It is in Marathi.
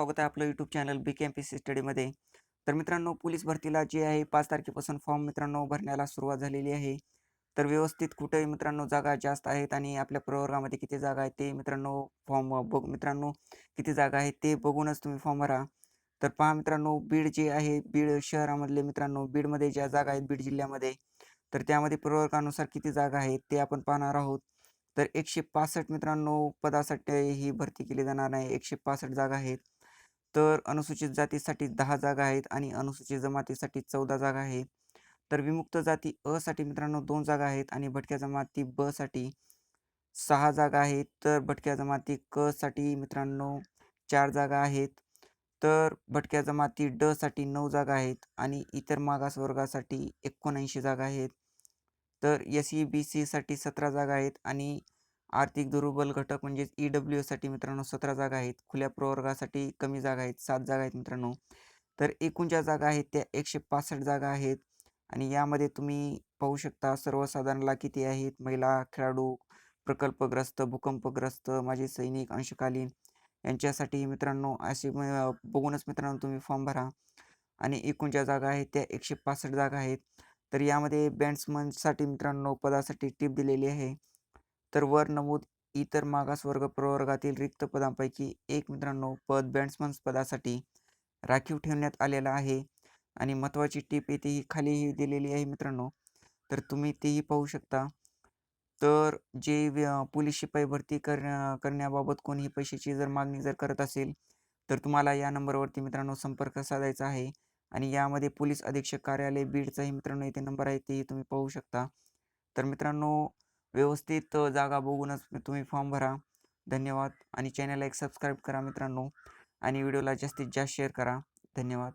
स्वागत आहे आपलं YouTube channel B K M P C स्टडीमध्ये तर मित्रांनो पोलीस भरतीला जे आहे पाच तारखेपासून फॉर्म मित्रांनो भरण्याला सुरुवात झालेली आहे. तर व्यवस्थित कुठेही मित्रांनो जागा जास्त आहेत आणि आपल्या प्रवर्गामध्ये किती जागा आहेत ते मित्रांनो फॉर्म बघ मित्रांनो किती जागा आहेत ते बघूनच तुम्ही फॉर्म भरा. तर पहा मित्रांनो बीड जे आहे बीड शहरामधले मित्रांनो बीडमध्ये ज्या जागा आहेत बीड जिल्ह्यामध्ये तर त्यामध्ये प्रवर्गानुसार किती जागा आहेत ते आपण पाहणार आहोत. तर एकशे पासष्ट मित्रांनो पदासाठी ही भरती केली जाणार नाही एकशे पासष्ट जागा आहेत. तर अनुसूचित जातीसाठी दहा जागा आहेत आणि अनुसूचित जमातीसाठी चौदा जागा आहेत. तर विमुक्त जाती अ साठी मित्रांनो दोन जागा आहेत आणि भटक्या जमाती ब साठी सहा जागा आहेत. तर भटक्या जमाती क साठी मित्रांनो चार जागा आहेत. तर भटक्या जमाती ड साठी नऊ जागा आहेत आणि इतर मागास वर्गासाठी एकोणऐंशी जागा आहेत. तर एस ई बी सीसाठी सतरा जागा आहेत आणि आर्थिक दुर्बल घटक म्हणजेच ई डब्ल्यू एसाठी मित्रांनो सतरा जागा आहेत. खुल्या प्रवर्गासाठी कमी जागा आहेत. सात जागा आहेत मित्रांनो. तर एकूण ज्या जागा आहेत. त्या एकशे पासष्ट जागा आहेत. आणि यामध्ये तुम्ही पाहू शकता सर्वसाधारणला किती आहेत. महिला खेळाडू प्रकल्पग्रस्त भूकंपग्रस्त माजी सैनिक अंशकालीन यांच्यासाठी मित्रांनो असे बघूनच मित्रांनो तुम्ही फॉर्म भरा. आणि एकूण ज्या जागा आहेत. त्या एकशे पासष्ट जागा आहेत. तर यामध्ये बॅट्समनसाठी मित्रांनो पदासाठी टीप दिलेली आहे. तर वर नमूद इतर मागासवर्ग प्रवर्गातील रिक्त पदांपैकी एक मित्रांनो पद बॅट्समन पदासाठी राखीव ठेवण्यात आलेला आहे. आणि महत्त्वाची टीप येथे ही खालीही दिलेली आहे मित्रांनो. तर तुम्ही तेही पाहू शकता. तर जे पोलीस शिपाई भरती करण्या करण्याबाबत कोणीही पैशाची जर मागणी जर करत असेल तर तुम्हाला या नंबरवरती मित्रांनो संपर्क साधायचा आहे. आणि यामध्ये पोलीस अधीक्षक कार्यालय बीडचाही मित्रांनो इथे नंबर आहे तेही तुम्ही पाहू शकता. तर मित्रांनो व्यवस्थित जागा बघूनच तुम्ही फॉर्म भरा. धन्यवाद. आणि चॅनलला एक सबस्क्राईब करा मित्रांनो. आणि व्हिडिओला जास्तीत जास्त शेअर करा. धन्यवाद.